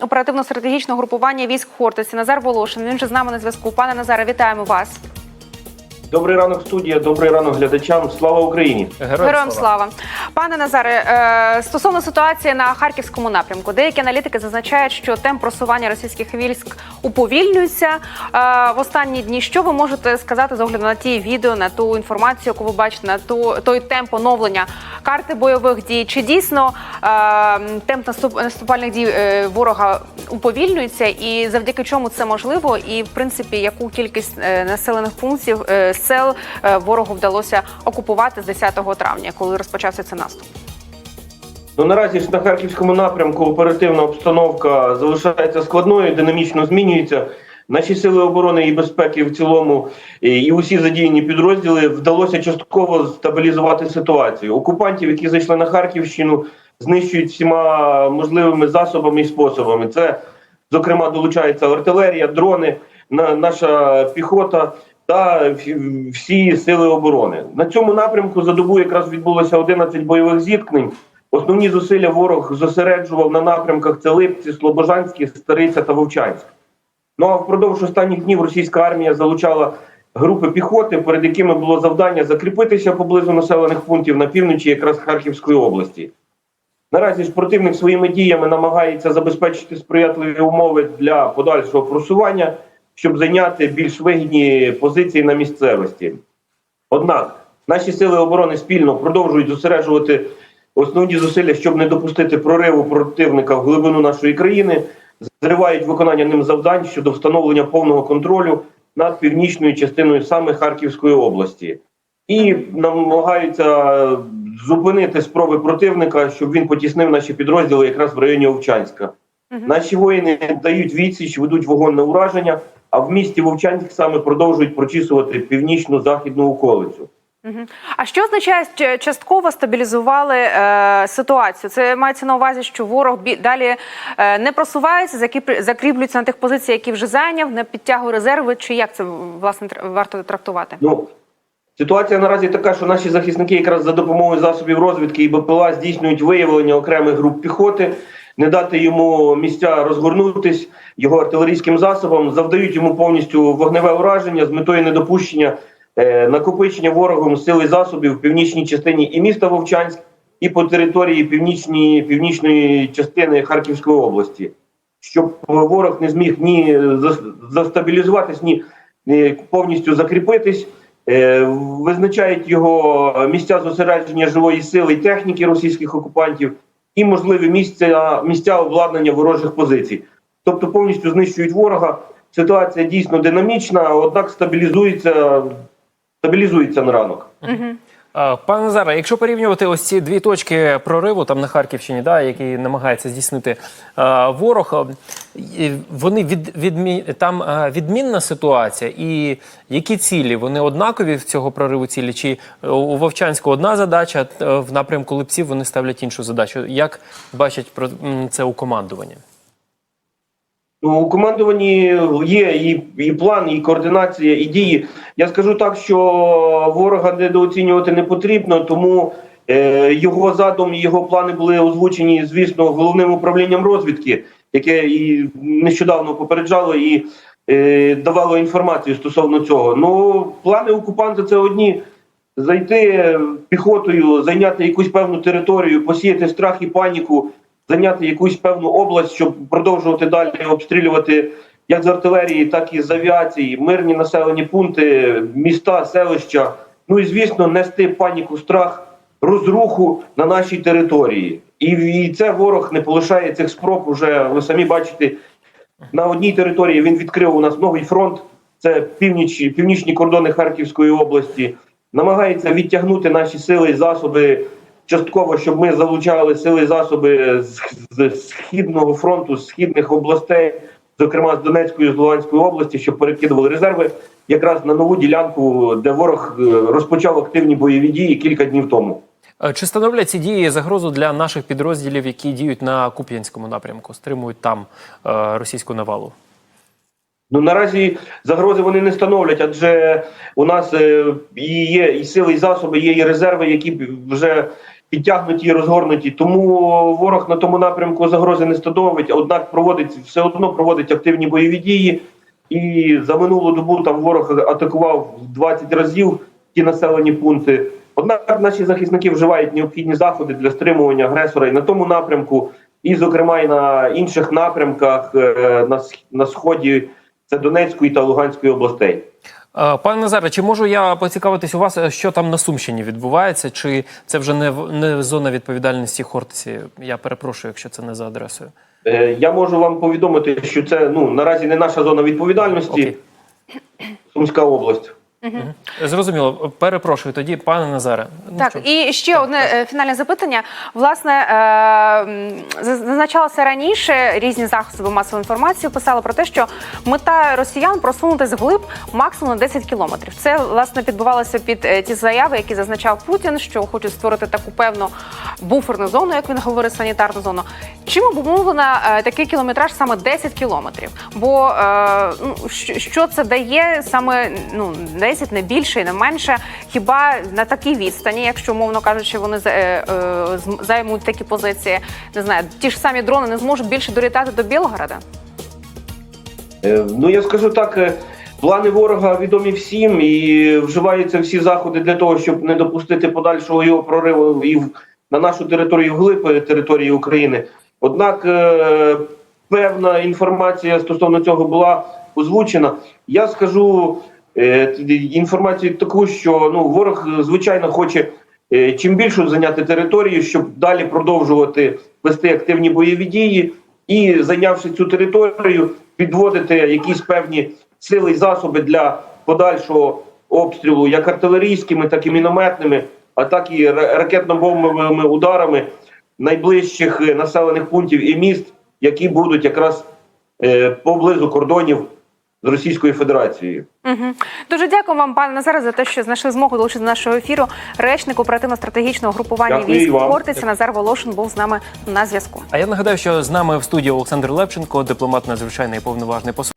оперативно-стратегічного групування військ Хортиці Назар Волошин. Він же з нами на зв'язку. Пане Назаре, вітаємо вас. Добрий ранок, студія. Добрий ранок глядачам. Слава Україні! Героям слава. Пане Назаре, е, стосовно ситуації на харківському напрямку, деякі аналітики зазначають, що темп просування російських військ уповільнюється е, в останні дні. Що ви можете сказати з огляду на ті відео, на ту інформацію, яку ви бачите, на ту той темп оновлення карти бойових дій? Чи дійсно е, темп наступ, наступальних дій е, ворога уповільнюється, і завдяки чому це можливо? І в принципі, яку кількість е, населених пунктів е, сел е, ворогу вдалося окупувати з 10 травня, коли розпочався цей наступ? Ну наразі ж на харківському напрямку оперативна обстановка залишається складною, динамічно змінюється. Наші сили оборони і безпеки в цілому і усі задіяні підрозділи вдалося частково стабілізувати ситуацію. Окупантів, які зайшли на Харківщину, знищують всіма можливими засобами і способами. Це, зокрема, долучається артилерія, дрони, на, наша піхота та всі- сили оборони. На цьому напрямку за добу якраз відбулося 11 бойових зіткнень. Основні зусилля ворог зосереджував на напрямках це Липці, Слобожанські, Стариця та Вовчанськ. Ну а впродовж останніх днів російська армія залучала групи піхоти, перед якими було завдання закріпитися поблизу населених пунктів на півночі якраз Харківської області. Наразі ж противник своїми діями намагається забезпечити сприятливі умови для подальшого просування, щоб зайняти більш вигідні позиції на місцевості. Однак наші сили оборони спільно продовжують зосереджувати основні зусилля, щоб не допустити прориву противника в глибину нашої країни, зривають виконання ним завдань щодо встановлення повного контролю над північною частиною саме Харківської області, і намагаються зупинити спроби противника, щоб він потіснив наші підрозділи якраз в районі Овчанська. Наші воїни дають відсіч, ведуть вогонь на ураження, а в місті Вовчанськ саме продовжують прочісувати північну західну околицю. А що означає що частково стабілізували е, ситуацію? Це мається на увазі, що ворог бі- далі е, не просувається, закріп- закріплюється на тих позиціях, які вже зайняв, не підтягує резерви. Чи як це власне тр- варто трактувати? Ну ситуація наразі така, що наші захисники якраз за допомогою засобів розвідки і БПЛА здійснюють виявлення окремих груп піхоти, не дати йому місця розгорнутись його артилерійським засобам, завдають йому повністю вогневе ураження з метою недопущення е, накопичення ворогом сили засобів в північній частині і міста Вовчанськ, і по території північної північної частини Харківської області, щоб ворог не зміг ні застабілізуватись, ні повністю закріпитись. Е, Визначають його місця зосередження живої сили і техніки російських окупантів і можливі місця, місця обладнання ворожих позицій. Тобто повністю знищують ворога. Ситуація дійсно динамічна, однак стабілізується, стабілізується на ранок. А, Пане Назаре, якщо порівнювати ось ці дві точки прориву там на Харківщині, да, які намагається здійснити а, ворог, вони від, відмі, там а, відмінна ситуація, і які цілі? Вони однакові в цього прориву цілі? Чи е, у Вовчанську одна задача, в напрямку Липців вони ставлять іншу задачу? Як бачать це у командуванні? Ну, у командуванні є і, і план, і координація, і дії. Я скажу так, що ворога недооцінювати не потрібно, тому е, його задум і його плани були озвучені, звісно, головним управлінням розвідки, яке і нещодавно попереджало і е, давало інформацію стосовно цього. Ну, плани окупанта це одні. Зайти піхотою, зайняти якусь певну територію, посіяти страх і паніку, зайняти якусь певну область, щоб продовжувати далі обстрілювати як з артилерії, так і з авіації, мирні населені пункти, міста, селища. Ну і звісно, нести паніку, страх, розруху на нашій території. І, і це ворог не полишає цих спроб. Уже ви самі бачите, на одній території він відкрив у нас новий фронт. Це північ, північні кордони Харківської області. Намагається відтягнути наші сили і засоби частково, щоб ми залучали сили і засоби з, з східного фронту, з східних областей, зокрема з Донецької з Луганської області, щоб перекидували резерви якраз на нову ділянку, де ворог е, розпочав активні бойові дії кілька днів тому. Е, Чи становлять ці дії загрозу для наших підрозділів, які діють на Куп'янському напрямку, стримують там е, російську навалу? Ну наразі загрози вони не становлять, адже у нас і є і сили, і засоби, є і резерви, які вже підтягнуті і розгорнуті. Тому ворог на тому напрямку загрози не становить, однак проводить все одно проводить активні бойові дії. І за минулу добу там ворог атакував в 20 разів ті населені пункти. Однак наші захисники вживають необхідні заходи для стримування агресора і на тому напрямку, і, зокрема, і на інших напрямках е, на сході це Донецької та Луганської областей. Е, Пане Назаре, чи можу я поцікавитись у вас, е, що там на Сумщині відбувається? Чи це вже не, не зона відповідальності Хортиці? Я перепрошую, якщо це не за адресою. Е, Я можу вам повідомити, що це ну наразі не наша зона відповідальності, Окей. Сумська область. Зрозуміло, перепрошую тоді, пане Назаре. Ну, Так, що? і ще одне е, фінальне запитання. Власне, е, зазначалося раніше, різні засоби масової інформації писали про те, що мета росіян просунутися вглиб максимум на 10 кілометрів. Це власне підбувалося під е, ті заяви, які зазначав Путін, що хочуть створити таку певну буферну зону, як він говорить, санітарну зону. Чим обумовлена такий кілометраж саме 10 кілометрів? Бо ну, що, що це дає саме ну 10, не більше і не менше. Хіба на такій відстані, якщо умовно кажучи, вони е, е, займуть такі позиції, не знаю, ті ж самі дрони не зможуть більше долітати до Білгорода? Е, Ну я скажу так, плани ворога відомі всім, і вживаються всі заходи для того, щоб не допустити подальшого його прориву і на нашу територію вглиб е, території України. Однак певна інформація стосовно цього була озвучена. Я скажу інформацію таку, що ну ворог е, звичайно хоче е, чим більшу зайняти територію, щоб далі продовжувати вести активні бойові дії і зайнявши цю територію, підводити якісь певні сили і засоби для подальшого обстрілу, як артилерійськими, так і мінометними, а так і ракетно-бомбовими ударами найближчих е, населених пунктів і міст, які будуть якраз е, поблизу кордонів з Російською Федерацією. Угу. Дуже дякую вам, пане Назаре, за те, що знайшли змогу долучити до нашого ефіру. Речник оперативно-стратегічного групування Дякую військ вам. Хортиця Назар Волошин був з нами на зв'язку. А я нагадаю, що з нами в студії Олександр Левченко, дипломат надзвичайний повноважний посол.